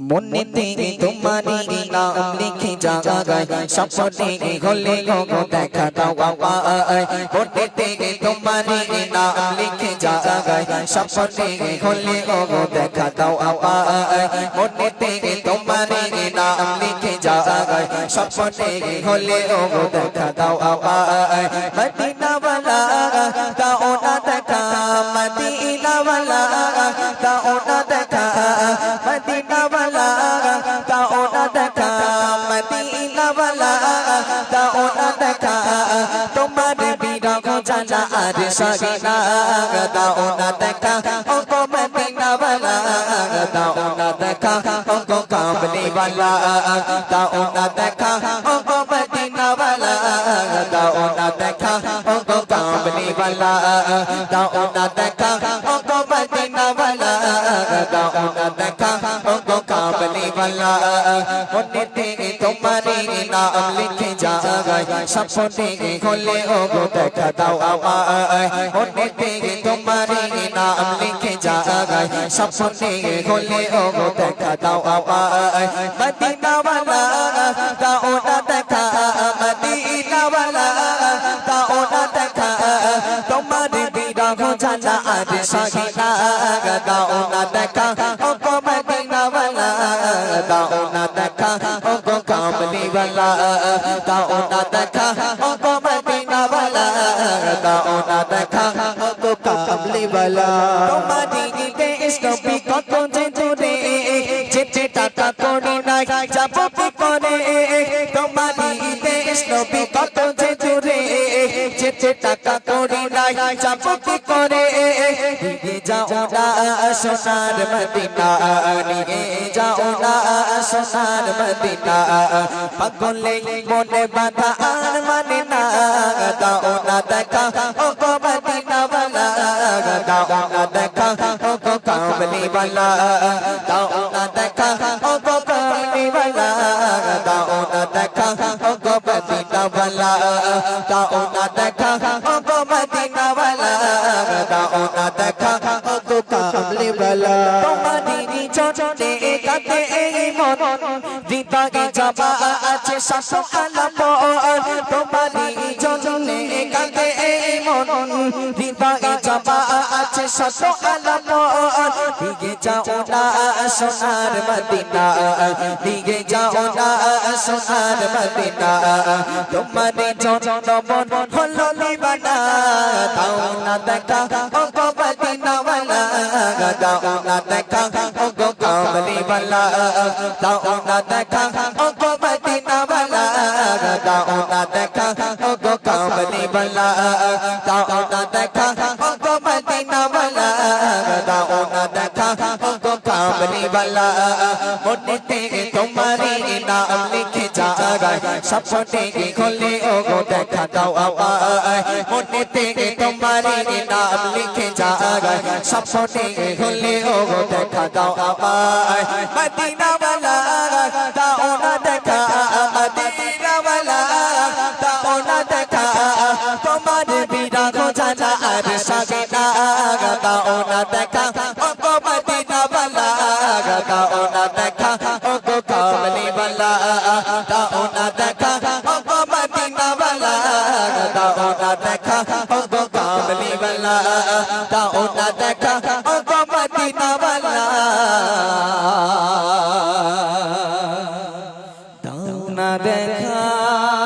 মনেতে তোমারি নাম লিখে জাগায় স্বপ্নে হলে গো দেখা দাও আমায় মনেতে তোমারি নাম লিখে জাগায় স্বপ্নে হলে গো দেখা দাও আমায় মনেতে তোমারি নাম লিখে জাগায় স্বপ্নে হলে গো দেখা দাও আমায় দাও না দেখা তোমার বিরহ জানা আর সরি না দাও না দেখা ওগো মদিনাওয়ালা দাও না দেখা ওগো কামলিওয়ালা দাও না দেখা ওগো মদিনাওয়ালা দাও না দেখা ওগো কামলিওয়ালা দাও না দেখা ওগো মদিনাওয়ালা দাও না দেখা বালা। মনেতে তোমার নাম লিখে যাগাই সপনে খোলে, ও গো, দেখা দাও আমায়। মনেতে তোমার নাম লিখে যাগাই সপনে খোলে, ও গো, দেখা দাও আমায়। দাও না দেখা ও গো কামলিওয়ালা। দাও না দেখা ও গো মদিনাওয়ালা। দাও না দেখা ও গো কামলিওয়ালা। তোমারি গীতে ইসলামী কত যে দূরে যেতে টাকা করে নাই, যাব কি করে? তোমারি গীতে ইসলামী কত করি নাই চাপতি করে। নিয়ে যাও না সোনার মদিনা, নিয়ে যাও না সোনার মদিনা। পাগলে মনে বাধা আর মানে না দাও না দেখা ও গো মদিনা বালা। দাও না দেখা ও গো কামলি বালা। দাও না দেখা ও গো কামলি বালা। দাও না দেখা ও গো মদিনা বালা। কামলি বালা। তোমারি চটে কাতে এই মন। দিতাগে যাবা আছে শাসক আলাপ তোমারি চটে মন হৃদয়ে জমা আছে শত আলাপন দিগে যাও না সোনার মদিনা দিগে যাও না সোনার মদিনা। তোমার জন্য মন হলো নিবানা তাও না দেখা ও গো দাও না দেখা ও গো কামলিওয়ালা তাও না দেখা ও মদিনা বালা যাও না দেখা ও গো কামলি বালা যাও না দেখা ও গো মদিনা বালা যাও না দেখা ও দাও আমায় মদিনা বালা যাও না জানা আর সাবিনা গাতা ওনা দেখা ও গো মদিনা বালা গাতা ওনা দেখা ও গো কামলি বালা তা ওনা দেখা ও গো মদিনা বালা গাতা ওনা দেখা ও গো কামলি বালা তা ওনা দেখা ও গো মদিনা বালা তা ওনা দেখা